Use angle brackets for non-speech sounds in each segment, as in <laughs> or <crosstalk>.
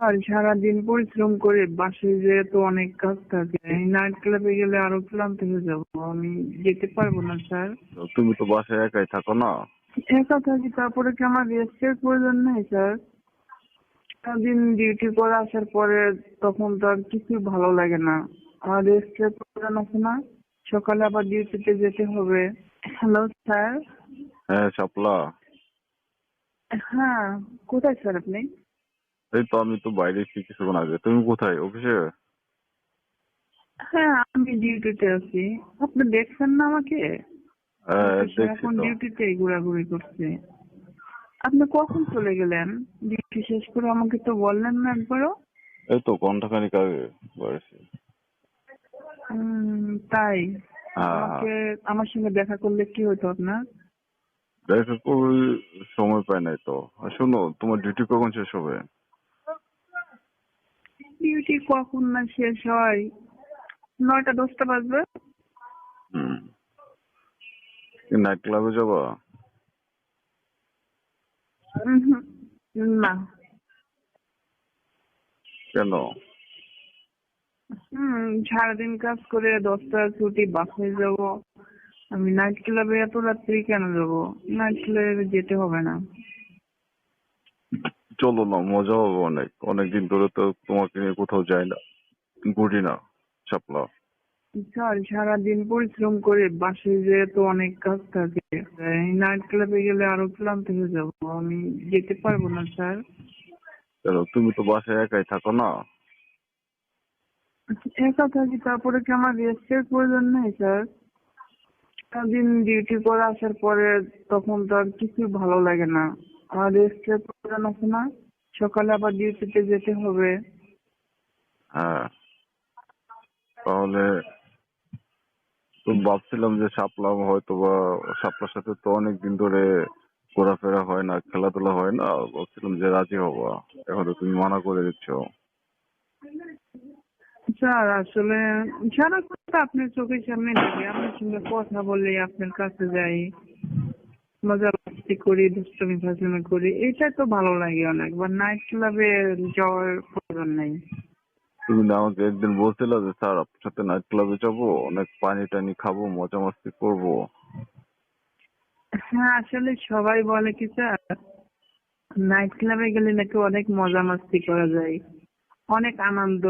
আর সারাদিন পরিশ্রম করে বাসায় যেয়ে তো অনেক কাজ থাকে। নাইট ক্লাবে গেলে আরও ক্লান্ত হয়ে যাব। আমি যেতে পারব না স্যার। তুমি তো বাসায় একাই থাকো না? একা থাকি তারপরে কি আমার রেস্টের প্রয়োজন নেই স্যার? সারাদিন ডিউটি করে আসার পরে তখন তো আর কিছু ভালো লাগে না। আমার রেস্টের প্রয়োজন আছে না? সকালে আবার ডিউটিতে যেতে হবে। Hello sir? হ্যাঁ শাপলা। হ্যাঁ কোথায় স্যার আপনি? এই তো আমি তো বাইরে এসেছি কিছুক্ষণ আগে তুমি কোথায়? অফিসে? হ্যাঁ আমি ডিউটিতে আছি। আপনি দেখছেন না আমাকে? হ্যাঁ এখন ডিউটিতে ঘোরাঘুরি করছি। আপনি কখন চলে গেলেন? ডিউটি শেষ করে আমাকে তো বললেন না একবারও। এই তো ঘন্টাখানিক আগে বাড়িছি তাই? হ্যাঁ আমাকে আমার সঙ্গে দেখা করলে কি হতো আপনার? দেখা করি সময় পাই নাই তো। শোনো তোমার ডিউটি কখন শেষ হবে? ডিউটি কখন না শেষ হয়? নয়টা দশটা বাজবে। হুম। নাইট ক্লাবে যাবা? না। কেন? হুম সারাদিন কাজ করে দশটা ছুটি বাসায় যাব। আমি নাইট ক্লাবে এত রাত্রি কেন যাব? নাইট ক্লাবে যেতে হবে না। চলো না মজা হবে অনেক। অনেকদিন ধরে তো তোমাকে নিয়ে কোথাও যাই না। ঘুরি না শাপলা। স্যার সারাদিন পরিশ্রম করে বাসে যেয়ে তো অনেক কাজ থাকে। নাইট ক্লাবে গেলে আরও ক্লান্ত হয়ে যাব। আমি যেতে পারব না স্যার। কেন তুমি তো বাসায় একাই থাকো না? একা থাকি তারপরে কি আমার রেস্টের প্রয়োজন নেই স্যার? সারাদিন ডিউটি করে আসার পরে তখন তো আর কিছু ভালো লাগে না। আমার রেস্টের প্রয়োজন আছে না সকালে আবার ডিউটিতে যেতে হবে। হ্যাঁ তাহলে তো ভাবছিলাম যে সাপলাম হয়তো বা সাপলার সাথে তো অনেকদিন ধরে ঘোরাফেরা হয় না খেলাধুলা হয় না ভাবছিলাম যে রাজি হবা। এখন তো তুমি মানা করে দিচ্ছ। স্যার আসলে সারাক্ষণ আপনার চোখের সামনে দেখি আপনার সঙ্গে কথা বলি আপনার কাছে যাই। মজা মাস্তি করি দুষ্টমি ফাজলামি করি এটা তো ভালো লাগে অনেক বা নাইট ক্লাবে যাওয়ার প্রয়োজন নেই। তুমি না আমাকে একদিন বলছিলে যে স্যার আপনার সাথে নাইট ক্লাবে যাব অনেক পানি টানি খাব মজা মাস্তি করব। হ্যাঁ আসলে সবাই বলে কি স্যার নাইট ক্লাবে গেলে নাকি অনেক মজা মাস্তি করা যায় অনেক আনন্দ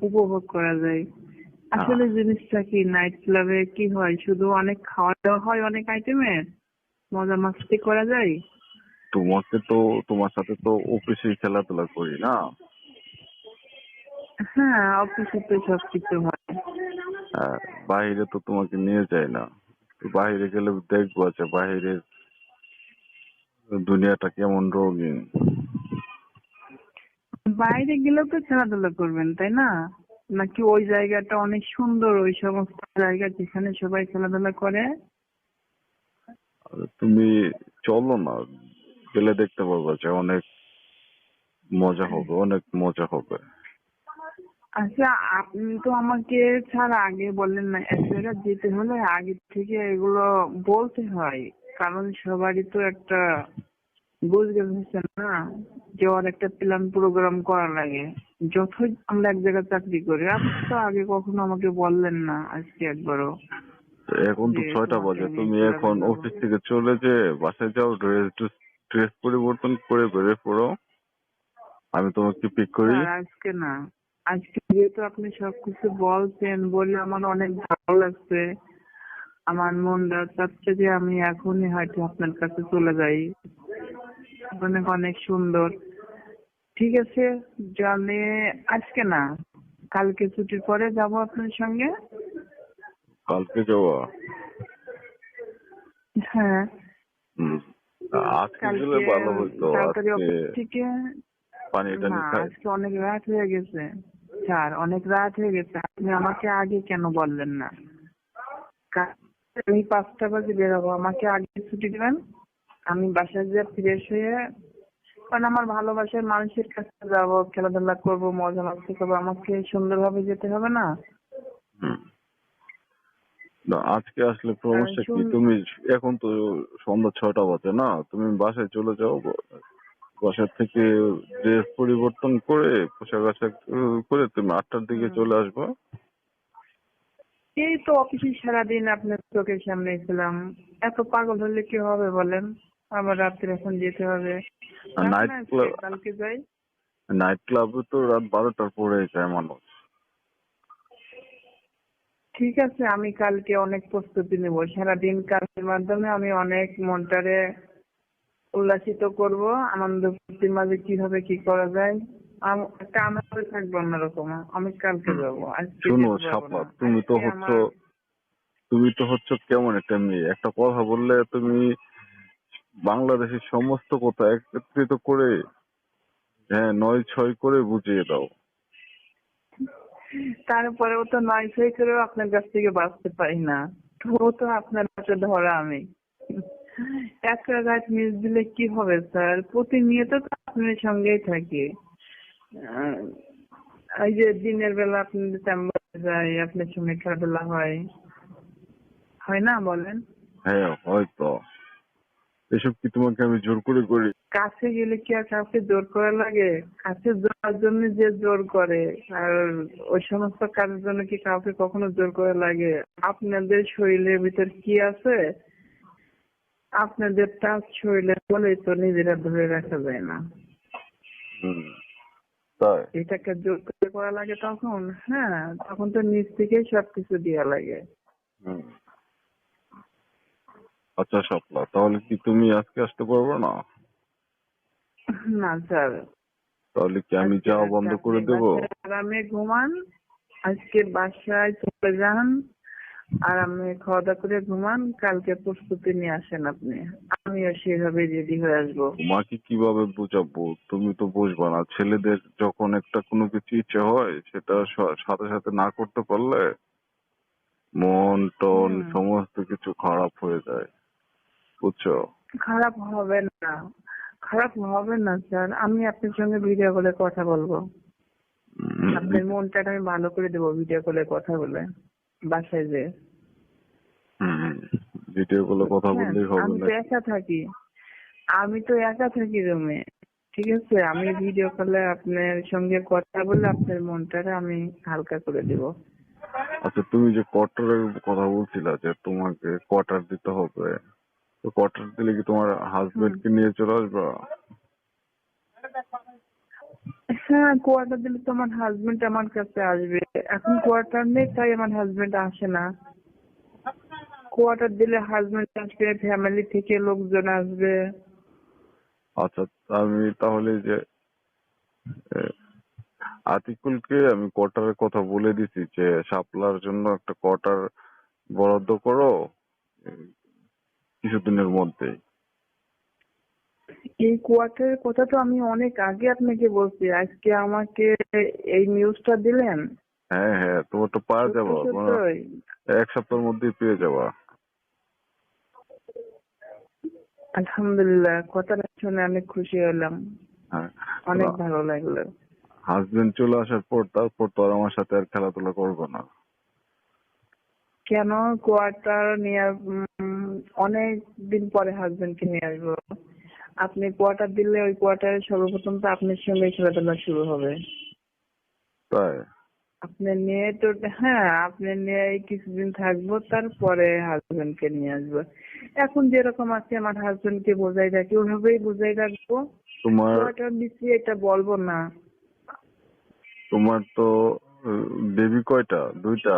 উপভোগ করা যায়। আসলে জিনিসটা কি নাইট ক্লাবে কি হয় শুধু অনেক খাওয়া দাওয়া হয় অনেক আইটেমের মজা মাস্তি করা যায়? তোমাকে তো তোমার সাথে তো অফিসে খেলাধুলা করি না? হ্যাঁ অফিসে তো সব কিছু হয়। হ্যাঁ, বাইরে তো তোমাকে নিয়ে যায় না। বাইরে গেলে দেখব আছে বাইরের দুনিয়াটা কেমন রঙিন। বাইরে গেলেও তো খেলাধুলা করবেন তাই না? নাকি ওই জায়গাটা অনেক সুন্দর ওই সমস্ত জায়গা যেখানে সবাই খেলাধুলা করে? তুমি চলো না গেলে দেখতে পারব যে অনেক মজা হবে অনেক মজা হবে। আচ্ছা আপনি তো আমাকে স্যার আগে বললেন না এক জায়গায় যেতে হলে আগে থেকে এগুলো বলতে হয় কারণ সবারই তো একটা বুঝতে হচ্ছে না যে ওর একটা প্ল্যান প্রোগ্রাম করা লাগে। যতই আমরা এক জায়গায় চাকরি করি আপনি তো আগে কখনো আমাকে বললেন না আজকে একবারও। এখন তো ছয়টা বাজে। তুমি এখন অফিস থেকে চলে যে বাসায় যাও ড্রেস ড্রেস পরিবর্তন করে বেরিয়ে পড়ো। আমি তোমাকে পিক করি। আজকে না আজকে যেহেতু আপনি সবকিছু বলছেন বলে আমার অনেক ভালো লাগছে। আমার মনটা চাচ্ছে যে আমি এখনই হয়তো আপনার কাছে চলে যাই। অনেক অনেক সুন্দর। ঠিক আছে জানে আজকে না কালকে ছুটির পরে যাব আপনার সঙ্গে। কালকে যাওয়া হ্যাঁ। হুম। আজকে গেলে ভালো হতো আজকে অফিস থেকে পানি টানি না আজকে অনেক রাত হয়ে গেছে। স্যার অনেক রাত হয়ে গেছে। আপনি আমাকে আগে কেন বললেন না? আমি পাঁচটা বাজে বেরোবো। আমাকে আগে ছুটি দেবেন। আমি বাসায় যেয়ে ফ্রেশ হয়ে কারণ আমার ভালোবাসার মানুষের কাছে যাব খেলাধুলা করব মজা মাস্তি করব। আমাকে সুন্দরভাবে যেতে হবে না? হুম। না আজকে আসলে সমস্যা কি? তুমি এখন তো সন্ধ্যা ছয়টা বাজে না? তুমি বাসায় চলে যাও বাসা থেকে ড্রেস পরিবর্তন করে পোশাক আশাক করে তুমি আটটার দিকে চলে আসবা। এই তো অফিসে সারাদিন আপনার চোখের সামনে ছিলাম। এত পাগল হলে কি হবে বলেন? আবার রাত্রে এখন যেতে হবে। নাইট ক্লাব কালকে যাই। নাইট ক্লাবে তো রাত বারোটার পরে যায় মানুষ। ঠিক আছে আমি কালকে অনেক প্রস্তুতি নেব। সারাদিন কাজের মাধ্যমে আমি অনেক মনটারে উল্লাসিত করব আনন্দ ফুর্তির মাঝে কীভাবে কি করা যায়। আম- একটা আনন্দ থাকবে অন্যরকম। আমি কালকে যাব শোনো সাপা তুমি তো হচ্ছ তুমি তো হচ্ছ কেমন একটা মেয়ে? একটা কথা বললে তুমি বাংলাদেশের সমস্ত কথা একত্রিত করে হ্যাঁ নয় ছয় করে বুঝিয়ে দাও। তারপরেও তো নয় ছয় করেও আপনার কাছ থেকে বাঁচতে পারি না। তবুও তো আপনার কাছে ধরা আমি। একটা গাছ মিস দিলে কি হবে, স্যার? প্রতিনিয়ত তো আপনার সঙ্গেই থাকি। এই যে দিনের বেলা আপনাদের চেম্বারে যাই, আপনার সঙ্গে খেলাধুলা হয়। হয় না বলেন? হ্যাঁ হয়তো এসব কি তোমাকে আমি জোর করে করি? কাছে গেলে কি আর কাউকে জোর করা লাগে? কাছে যাওয়ার জন্য যে জোর করে আর ওই সমস্ত কাজের জন্য কি কাউকে কখনো জোর করা লাগে? আপনাদের শরীরের ভিতর কি আছে? আপনাদের টাচ শরীরে বলেই তো নিজেরা ধরে রাখা যায় না। এটাকে জোর করে করা লাগে তখন? হ্যাঁ তখন তো নিজ থেকেই সবকিছু দেওয়া লাগে। আচ্ছা শাপলা তাহলে কি তুমি আজকে আসতে পারবে না? না <laughs> স্যার তাহলে কি আমি আজকে যাওয়া বন্ধ করে দেবো? আরামে ঘুমান আজকে বাসায় চলে যান আরামে খাওয়া দাওয়া করে ঘুমান কালকে প্রস্তুতি নিয়ে আসেন আপনি। আমিও সেভাবে রেডি হয়ে আসব। তোমাকে কীভাবে বোঝাবো? তুমি তো বুঝবা না ছেলেদের যখন একটা কোনো কিছু ইচ্ছে হয় সেটা সাথে সাথে না করতে পারলে মন টন সমস্ত কিছু খারাপ হয়ে যায়। বুঝছ? খারাপ হবে না। খারাপ হবে না স্যার। আমি আপনার সঙ্গে ভিডিও কলে কথা বলব। আপনার মনটা আমি ভালো করে দেবো ভিডিও কলে কথা বলে বাসায় যে। ভিডিও কলে কথা হ্যাঁ, বললেই হবে আমি তো একা থাকি। আমি তো একা থাকি রুমে ঠিক আছে? আমি ভিডিও কলে আপনার সঙ্গে কথা বলে আপনার মনটাকে আমি হালকা করে দেব। আচ্ছা তুমি যে কোয়ার্টারের কথা বলছিলা যে তোমাকে কোয়ার্টার দিতে হবে তো কোয়ার্টার দিলে কি তোমার হাজবেন্ড কে নিয়ে চলে আসবা? হ্যাঁ কোয়ার্টার দিলে তো আমার হাজবেন্ড আমার কাছে আসবে। এখন কোয়ার্টার নেই তাই আমার হাজবেন্ড আসে না। কোয়ার্টার দিলে হাজবেন্ড আসবে ফ্যামিলি থেকে লোকজন আসবে। আচ্ছা আমি তাহলে যে আতিকুলকে আমি কোয়ার্টারের কথা বলে দিছি যে শাপলার জন্য একটা কোয়ার্টার বরাদ্দ করো। কিছুদিনের মধ্যেই এই কোয়ার্টারের কথা তো আমি অনেক আগে আপনাকে বলছি। আজকে আমাকে এই নিউজটা দিলেন। হ্যাঁ হ্যাঁ তোমার তো পাওয়া যাব। এক সপ্তাহের মধ্যেই পেয়ে যাবা। আলহামদুলিল্লাহ কথাটা শুনে অনেক খুশি হলাম। হ্যাঁ অনেক ভালো লাগল। হাজবেন্ড চলে আসার পর তারপর তো আর আমার সাথে আর খেলাধুলা করবে না। কেন কোয়ার্টার নিয়ে উম, অনেক দিন পরে হাজবেন্ডকে নিয়ে আসব। আপনি কোয়ার্টার দিলে ওই কোয়ার্টারে সর্বপ্রথম তো আপনার সঙ্গে খেলাধুলা শুরু হবে। তাই? আপনি নিয়ে তো হ্যাঁ আপনি নিয়ে কিছুদিন থাকব তারপরে হাজবেন্ডকে নিয়ে আসব। এখন যেরকম আছে আমার হাজবেন্ডকে বোঝাই রাখি ওইভাবেই বোঝাই রাখব। তোমার কোয়ার্টার দিচ্ছি এটা বলব না। তোমার তো বেবি কয়টা? দুইটা?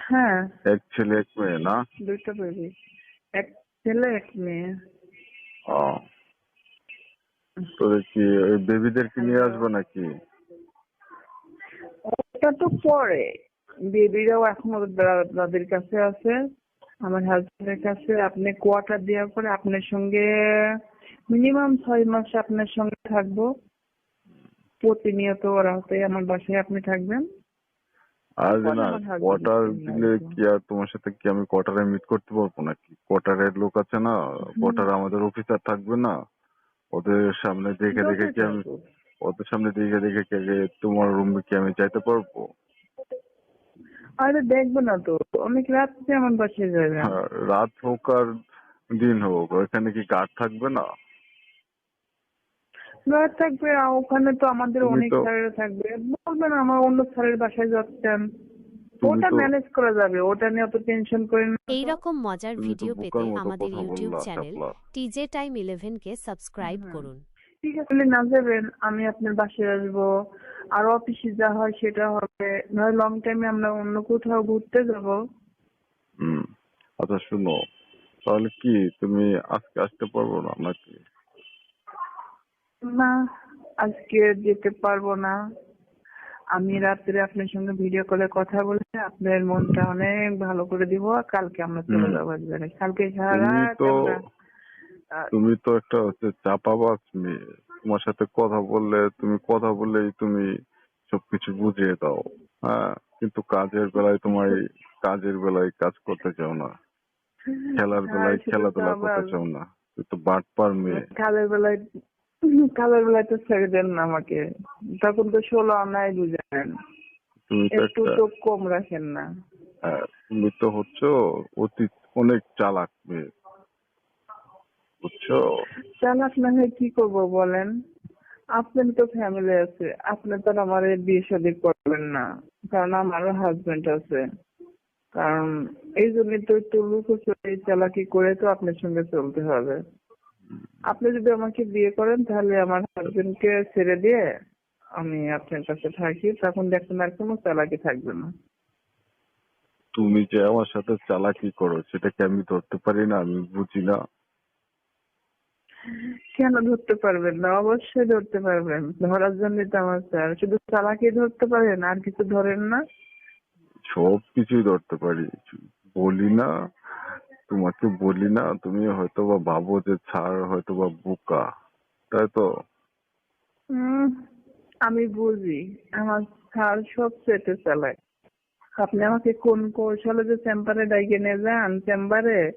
হ্যাঁ। এক ছেলে এক মেয়ে না? দুইটা বেবি। এক ছেলে এক মেয়ে। ও। তো কি ওই বেবিদেরকে নিয়ে আসবে নাকি? ওটা তো পরে। বেবিরাও এখন দাদির কাছে আছে আমার হাজবেন্ডের কাছে। আপনি কোয়ার্টার দেওয়ার পরে আপনার সঙ্গে মিনিমাম ছয় মাস আপনার সঙ্গে থাকব। প্রতিনিয়ত রাতে আমার বাসায় আপনি থাকবেন। আর না কোয়ার্টার দিলে কি আর তোমার সাথে কি আমি কোয়ার্টারে মিট করতে পারব নাকি? কোয়ার্টারের লোক আছে না কোয়ার্টারে আমাদের অফিসার থাকবে না। ওদের সামনে দেখে দেখে কি আমি ওদের সামনে দেখে দেখে কি তোমার রুমে কি আমি যাইতে পারব? আরে দেখব না তো অনেক রাত্রে আমার বাসায় যাবেন আর রাত হোক আর দিন হোক ওখানে কি গার্ড থাকবে না? লয়ার থাকবে আর ওখানে তো আমাদের অনেক স্যারেরা থাকবে। বলবেন আমার অন্য স্যারের বাসায় যাচ্ছেন। ওটা ম্যানেজ করা যাবে ওটা নিয়ে অত টেনশন করেন না। এই রকম মজার ভিডিও পেতে আমাদের ইউটিউব চ্যানেল। টিজে টাইম ইলেভেনকে সাবস্ক্রাইব করুন। ঠিক আছে না যাবেন আমি আপনার বাসায় আসব। আর অফিসে যা হয় সেটা হবে। নয় লং টাইমে আমরা অন্য কোথাও ঘুরতে যাব। হুম। আচ্ছা শুনো তাহলে কি তুমি আজকে আসতে পারব না নাকি? না আজকে যেতে পারব না। আমি রাত্রে আপনার সঙ্গে ভিডিও কলে কথা বলে আপনার মনটা অনেক ভালো করে দিব আর কালকে আমরা চলে। যাব একবারে। কালকে সারা তুমি তো একটা হচ্ছে চাপাবাজ মেয়ে। তোমার সাথে কথা বললে তুমি কথা বললেই তুমি সবকিছু বুঝিয়ে দাও। হ্যাঁ কিন্তু কাজের বেলায় তোমার কাজের বেলায় কাজ করতে চাও না। খেলার বেলায় খেলাধুলা করতে চাও না। তো বাটপার মেয়ে। কালের বেলায় কালের বেলায় তো ছেড়ে দেন না আমাকে। তখন তো ষোলো আনায় তো একটু তো কম রাখেন না। হ্যাঁ, তুমি তো হচ্ছে অতি অনেক চালাক মেয়ে। বুঝছ? চালাক না হয়ে কি করব বলেন? আপনার তো ফ্যামিলি আছে। আপনি তো আমার বিয়ে শাদী করবেন না। কারণ আমারও হাজবেন্ড আছে। কারণ এই জন্য তো একটু লুকোচুরি চালাকি করে তো আপনার সঙ্গে চলতে হবে। আপনি যদি আমাকে বিয়ে করেন তাহলে আমার হাজবেন্ডকে ছেড়ে দিয়ে আমি আপনার কাছে থাকি। তখন দেখবেন আর কোনো চালাকি থাকবে না। তুমি যে আমার সাথে চালাকি করো সেটা কি আমি ধরতে পারি না? আমি বুঝি না। কেন ধরতে পারবেন না? অবশ্যই ধরতে পারবেন। ধরার জন্য তো আমার স্যার শুধু চালাকি ধরতে পারেন আর কিছু ধরেন না? সব কিছুই ধরতে পারি। বলি না। তোমাকে বলি না তুমি হয়তো বা ভাবো যে ছাড় হয়তো বা বোকা। তাই তো? আমি বুঝি। আমার স্যার সব সেটে চালায়। আপনি আমাকে কোন কৌশলে যে চেম্বারে ডাইকে নিয়ে যান চেম্বারে?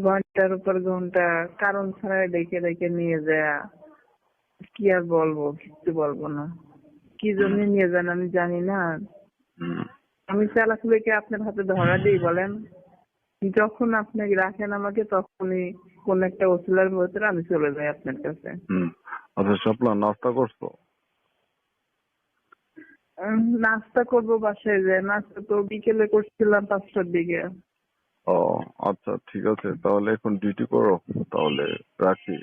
ঘণ্টার উপর ঘণ্টা কারণ ছাড়াই ডেকে ডেকে নিয়ে যায়। কি আর বলব কিছু বলব না। কি জন্য নিয়ে যান আমি জানি না। আমি চালাকুলিকে আপনার হাতে ধরা দিই বলেন? যখন আপনি রাখেন আমাকে তখনই কোন একটা ওসিলার ভিতরে আমি চলে যাই আপনার কাছে। আচ্ছা স্বপ্না নাস্তা করছ? নাস্তা করব বাসায় যে নাস্তা তো বিকেলে করছিলাম পাঁচটার দিকে। ও আচ্ছা ঠিক আছে। তাহলে এখন ডিউটি করো তাহলে রাখি।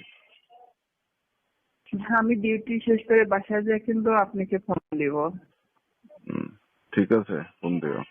আমি ডিউটি শেষ করে বাসায় যাই কিন্তু আপনাকে ফোন দিব। হুম ঠিক আছে ফোন দিও।